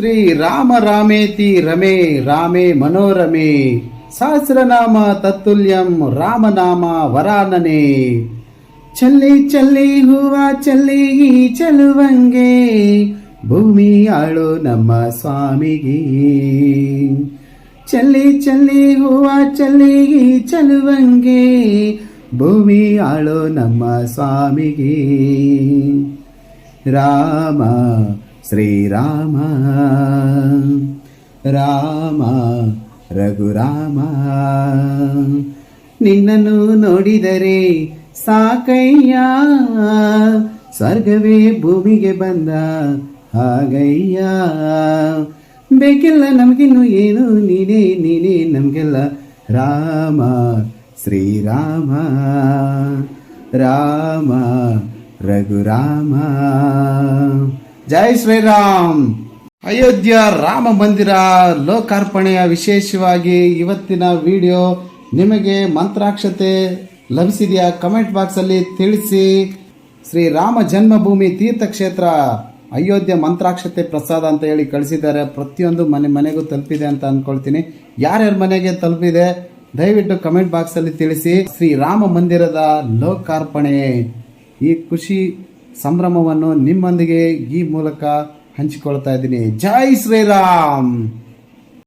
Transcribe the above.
ಶ್ರೀ ರಾಮ ರಾಮೇತಿ ರಮೇ, ರಾಮೇ ಮನೋರಮೇ, ಸಹಸ್ರನಾಮ ತತ್ತುಲ್ಯಂ ರಾಮನಾಮ ವರಾನನೆ. ಚಲ್ಲಿ ಚಲ್ಲಿ ಹೂವ ಚಲ್ಲಿ ಚಲುವಂಗೆ, ಭೂಮಿ ಆಳು ನಮ್ಮ ಸ್ವಾಮಿಗೆ. ಚಲ್ಲಿ ಚಲ್ಲಿ ಹೂವ ಚಲ್ಲಿ ಚಲುವಂಗೆ, ಭೂಮಿ ಆಳು ನಮ್ಮ ಸ್ವಾಮಿಗೆ. ರಾಮ ಶ್ರೀರಾಮ. ರಾಮ, ರಘುರಾಮ. ನಿನ್ನನ್ನು ನೋಡಿದರೆ ಸಾಕಯ್ಯ. ಸ್ವರ್ಗವೇ ಭೂಮಿಗೆ ಬಂದ ಹಾಗಯ್ಯ. ಬೇಕಿಲ್ಲ ನಮಗಿನ್ನು ಏನು? ನೀನೇ ನೀನೇ ನಮಗೆಲ್ಲ ರಾಮ, ಶ್ರೀರಾಮ. ರಾಮ, ರಘುರಾಮ. ಜೈ ಶ್ರೀರಾಮ್. ಅಯೋಧ್ಯ ರಾಮ ಮಂದಿರ ಲೋಕಾರ್ಪಣೆಯ ವಿಶೇಷವಾಗಿ ಇವತ್ತಿನ ವಿಡಿಯೋ ನಿಮಗೆ ಮಂತ್ರಾಕ್ಷತೆ ಲಭಿಸಿದೆಯಾ ಕಮೆಂಟ್ ಬಾಕ್ಸ್ ಅಲ್ಲಿ ತಿಳಿಸಿ. ಶ್ರೀ ರಾಮ ಜನ್ಮಭೂಮಿ ತೀರ್ಥಕ್ಷೇತ್ರ ಅಯೋಧ್ಯ ಮಂತ್ರಾಕ್ಷತೆ ಪ್ರಸಾದ ಅಂತ ಹೇಳಿ ಕಳಿಸಿದ್ದಾರೆ. ಪ್ರತಿಯೊಂದು ಮನೆ ಮನೆಗೂ ತಲುಪಿದೆ ಅಂತ ಅನ್ಕೊಳ್ತೀನಿ. ಯಾರ್ಯಾರ ಮನೆಗೆ ತಲುಪಿದೆ ದಯವಿಟ್ಟು ಕಮೆಂಟ್ ಬಾಕ್ಸ್ ಅಲ್ಲಿ ತಿಳಿಸಿ. ಶ್ರೀ ರಾಮ ಮಂದಿರದ ಲೋಕಾರ್ಪಣೆ. ಈ ಖುಷಿ ಸಂಭ್ರಮವನ್ನು ನಿಮ್ಮೊಂದಿಗೆ ಈ ಮೂಲಕ ಹಂಚಿಕೊಳ್ತಾ ಇದ್ದೀನಿ. ಜೈ ಶ್ರೀರಾಮ್!